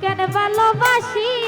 কেন ভালোবাসি?